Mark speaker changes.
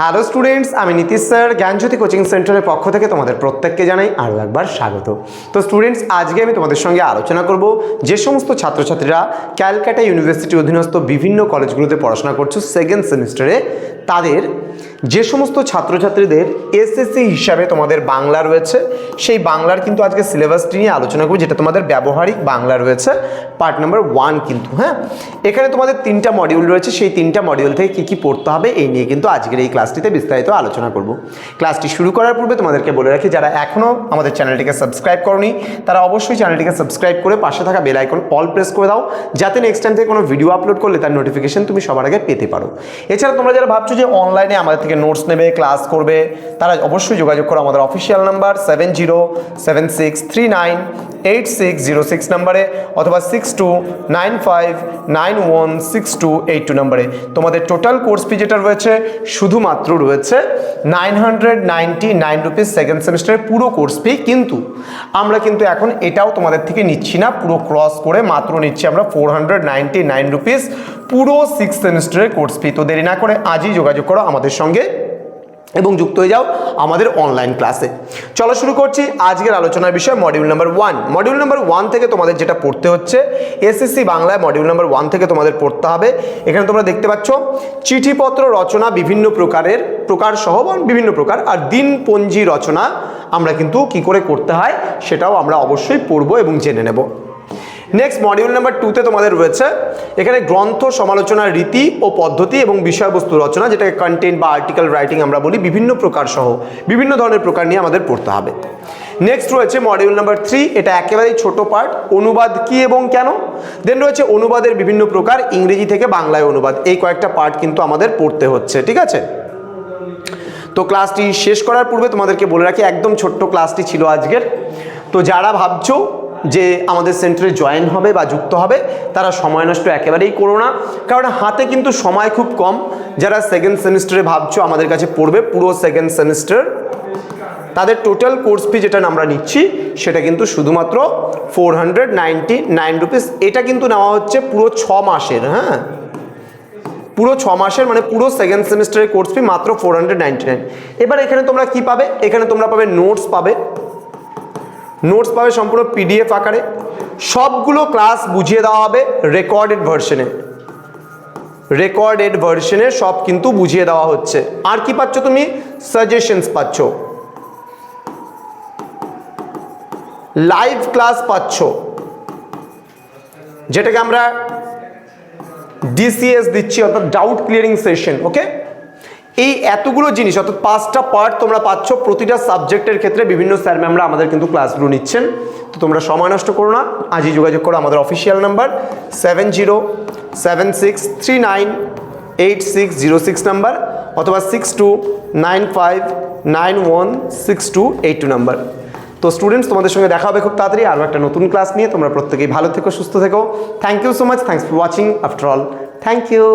Speaker 1: Hello students আমি Nitish sir, জ্ঞানজ্যোতি coaching সেন্টারের পক্ষ থেকে তোমাদের প্রত্যেককে জানাই আরও একবার স্বাগত। তো স্টুডেন্টস আজকে আমি তোমাদের সঙ্গে আলোচনা করব যে সমস্ত ছাত্রছাত্রীরা ক্যালকাটা ইউনিভার্সিটির অধীনস্থ বিভিন্ন কলেজগুলোতে পড়াশোনা করছ সেকেন্ড সেমিস্টারে তাদের যে সমস্ত ছাত্রছাত্রীদের এসএসসি হিসাবে তোমাদের বাংলা রয়েছে, সেই বাংলার কিন্তু আজকে সিলেবাসটি নিয়ে আলোচনা করব, যেটা তোমাদের ব্যবহারিক বাংলা রয়েছে। পার্ট নাম্বার ওয়ান কিন্তু হ্যাঁ? এখানে তোমাদের তিনটা মডিউল রয়েছে, সেই তিনটা মডিউল থেকে কী কী পড়তে হবে, এই নিয়ে কিন্তু আজকের এই ক্লাসটিতে বিস্তারিত আলোচনা করব। ক্লাসটি শুরু করার পূর্বে তোমাদেরকে বলে রাখি, যারা এখনও আমাদের চ্যানেলটিকে সাবস্ক্রাইব করনি, তারা অবশ্যই চ্যানেলটিকে সাবস্ক্রাইব করে পাশে থাকা বেল আইকন অল প্রেস করে দাও, যাতে নেক্সট টাইম থেকে কোনো ভিডিও আপলোড করলে তার নোটিফিকেশন তুমি সবার আগে পেতে পারো। এছাড়া তোমরা যারা ভাবছ যে অনলাইনে আমাদের থেকে নোটস নেবে ক্লাস করবে, তারা অবশ্যই যোগাযোগ করো আমাদের official number seven zero seven six three nine eight six zero six নাম্বারে অথবা six two nine five nine one six two eight two নাম্বারে তোমাদের টোটাল কোর্স ফি যেটা রয়েছে শুধুমাত্র রয়েছে nine hundred ninety nine rupees second সেমিস্টারের পুরো কোর্স ফি কিন্তু আমরা কিন্তু এখন এটাও তোমাদের থেকে নিচ্ছি না, পুরো ক্রস করে মাত্র নিচ্ছি আমরা four hundred ninety nine rupees পুরো সিক্স সেমিস্টারের কোর্স ফি তো দেরি না করে আজই যোগাযোগ করো আমাদের সঙ্গে এবং যুক্ত হয়ে যাও আমাদের অনলাইন ক্লাসে চলো শুরু করছি আজকের আলোচনার বিষয় module number one module number one থেকে তোমাদের যেটা পড়তে হচ্ছে এসএসসি বাংলায় মডিউল নাম্বার ওয়ান থেকে তোমাদের পড়তে হবে। এখানে তোমরা দেখতে পাচ্ছ, চিঠিপত্র রচনা বিভিন্ন প্রকারের, প্রকার সহ বিভিন্ন প্রকার, আর দিনপঞ্জি রচনা আমরা কিন্তু কি করে করতে হয় সেটাও আমরা অবশ্যই পড়ব এবং জেনে নেব। নেক্সট মডিউল নাম্বার টুতে তোমাদের রয়েছে। এখানে গ্রন্থ সমালোচনার রীতি ও পদ্ধতি এবং বিষয়বস্তু রচনা, যেটাকে কন্টেন্ট বা আর্টিকেল রাইটিং আমরা বলি, বিভিন্ন প্রকার সহ, বিভিন্ন ধরনের প্রকার নিয়ে আমাদের পড়তে হবে। নেক্সট রয়েছে মডিউল নাম্বার থ্রি এটা একেবারেই ছোট পার্ট অনুবাদ কি এবং কেন? দেন রয়েছে অনুবাদের বিভিন্ন প্রকার, ইংরেজি থেকে বাংলায় অনুবাদ, এই কয়েকটা পার্ট কিন্তু আমাদের পড়তে হচ্ছে, ঠিক আছে? তো ক্লাসটি শেষ করার পূর্বে তোমাদেরকে বলে রাখি, একদম ছোট্ট ক্লাসটি ছিল আজকের। তো যারা ভাবছ যে আমাদের সেন্টারে জয়েন হবে বা যুক্ত হবে, তারা সময় নষ্ট একেবারেই করো না। কারণ হাতে কিন্তু সময় খুব কম। যারা সেকেন্ড সেমিস্টারে ভাবছ আমাদের কাছে পড়বে, পুরো সেকেন্ড সেমিস্টার তাদের টোটাল কোর্স ফি যেটা আমরা নিচ্ছি, সেটা কিন্তু শুধুমাত্র four hundred ninety nine rupees এটা কিন্তু নেওয়া হচ্ছে পুরো ছ মাসের হ্যাঁ? পুরো ছ মাসের মানে পুরো সেকেন্ড সেমিস্টারের কোর্স ফি মাত্র ফোর হান্ড্রেড নাইনটি নাইন এবার এখানে তোমরা কি পাবে? এখানে তোমরা পাবে নোটস পাবে। নোটস পাবে সম্পূর্ণ পিডিএফ আকারে। সবগুলো ক্লাস বুঝিয়ে দেওয়া হবে রেকর্ডেড ভার্সনে রেকর্ডেড ভার্সনে সব কিন্তু বুঝিয়ে দেওয়া হচ্ছে। আর কি পাচ্ছ তুমি? সাজেশনস পাচ্ছ। লাইভ ক্লাস পাচ্ছ। যেটাকে আমরা ডিসিএস দিচ্ছি, অর্থাৎ ডাউট ক্লিয়ারিং সেশন ওকে এই এতগুলো জিনিস, অর্থাৎ পাঁচটা পার্ট তোমরা পাচ্ছ, প্রতিটা সাবজেক্টের ক্ষেত্রে বিভিন্ন স্যার ম্যামরা আমাদের কিন্তু ক্লাসগুলো নিচ্ছেন। তো তোমরা সময় নষ্ট করো না, আজই যোগাযোগ করো আমাদের official number seven zero seven six three nine eight six zero six number অথবা six two nine five nine one six two eight two number তো স্টুডেন্টস তোমাদের সঙ্গে দেখা হবে খুব তাড়াতাড়ি। আরও একটা নতুন ক্লাস নিয়ে। তোমরা প্রত্যেকেই ভালো থেকো, সুস্থ থেকো। Thank you so much thanks for watching after all thank you